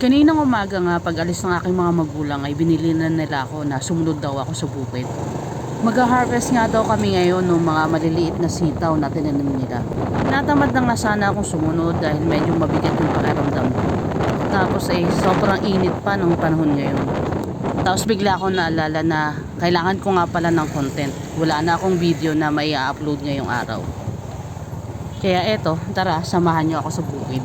Kaninang umaga nga pag alis ng aking mga magulang ay binili na nila ako na sumunod daw ako sa bukid. Mag-harvest nga daw kami ngayon ng mga maliliit na sitaw na tinanim nila. Natamad lang na sana akong sumunod dahil medyo mabigat yung pakiramdam ko. Tapos ay sobrang init pa ng panahon ngayon. Tapos bigla ako naalala na kailangan ko nga pala ng content. Wala na akong video na may upload ngayong araw. Kaya eto, tara, samahan niyo ako sa bukid.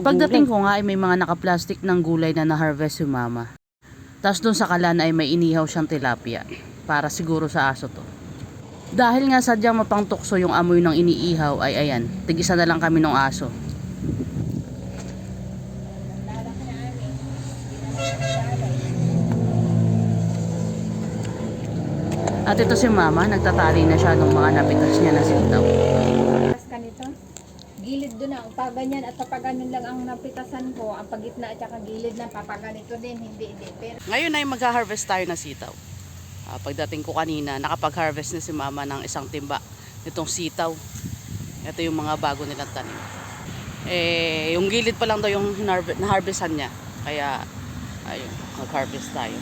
Pagdating ko nga ay may mga naka-plastic ng gulay na na-harvest yung mama. Tapos dun sa kalan ay may inihaw siyang tilapia. Para siguro sa aso to. Dahil nga sadyang mapangtukso yung amoy ng iniihaw ay ayan, tigisa na lang kami ng aso. At ito si mama, nagtatali na siya ng mga napitas niya na sitaw. Pas ka nito. Gilid doon ang paganyan at papaganon lang ang napitasan ko. Ang pagitna at saka gilid na papaganito din. Hindi, hindi. Pero Ngayon ay mag-harvest tayo ng sitaw. Ah, pagdating ko kanina, nakapag-harvest na si mama ng isang timba nitong sitaw. Ito yung mga bago nilang tanim. Eh, yung gilid pa lang daw yung na-harvestan niya. Kaya, ayun, mag-harvest tayo.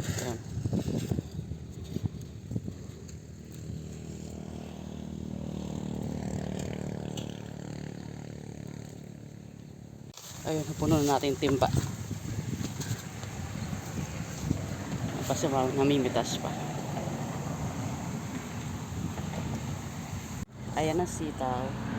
Ayan. Ayun, napuno na natin timba. Kasi ma- namimitas pa. Ayan na sitaw.